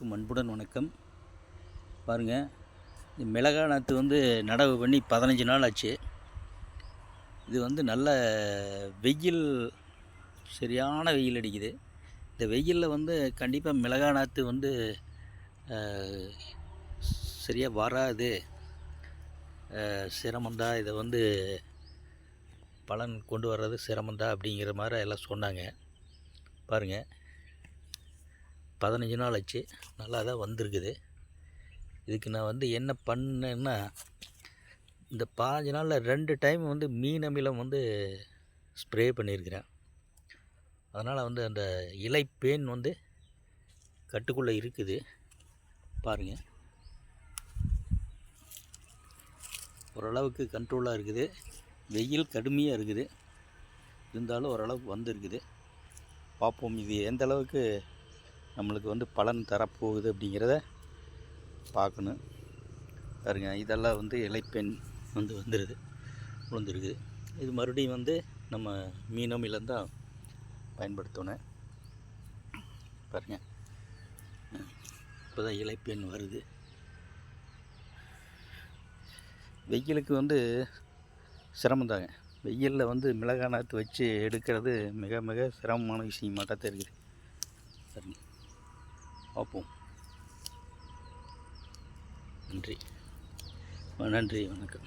அனைவருக்கும் அன்புடன் வணக்கம். பாருங்கள் இந்த மிளகா நாற்று வந்து நடவு பண்ணி பதினஞ்சு நாள் ஆச்சு. இது வந்து நல்ல வெயில் சரியான வெயில் அடிக்குது. இந்த வெயிலில் வந்து கண்டிப்பாக மிளகா நாற்று வந்து சரியாக வராது. சிரமந்தா இதை வந்து பலன் கொண்டு வர்றது சிரமந்தா அப்படிங்கிற மாதிரி எல்லாம் சொன்னாங்க. பாருங்கள் பதினஞ்சு நாள் ஆச்சு. நல்லா தான் வந்திருக்குது. இதுக்கு நான் வந்து என்ன பண்ணேன்னா இந்த பதினஞ்சு நாளில் ரெண்டு டைம் வந்து மீன் அமிலம் வந்து ஸ்ப்ரே பண்ணியிருக்கிறேன். அதனால் வந்து அந்த இலை பேன் வந்து கட்டுக்குள்ளே இருக்குது. பாருங்கள் ஓரளவுக்கு கண்ட்ரோலாக இருக்குது. வெயில் கடுமையாக இருக்குது. இருந்தாலும் ஓரளவுக்கு வந்திருக்குது. பார்ப்போம் இது எந்த அளவுக்கு நம்மளுக்கு வந்து பலன் தரப்போகுது அப்படிங்கிறத பார்க்கணும். பாருங்க இதெல்லாம் வந்து இலைப்பெண் வந்து வந்துடுது விழுந்துருக்குது இது மறுபடியும் வந்து நம்ம மீனமிலம் தான் பயன்படுத்தணும் பாருங்க. இப்போ தான் இலைப்பெண் வருது. வெயிலுக்கு வந்து சிரமந்தாங்க வெயிலில் வந்து மிளகாய் நாற்று வச்சு எடுக்கிறது மிக மிக சிரமமான விஷயமாட்டா தான் இருக்குது சரிங்க பார்ப்போம். நன்றி. நன்றி வணக்கம்.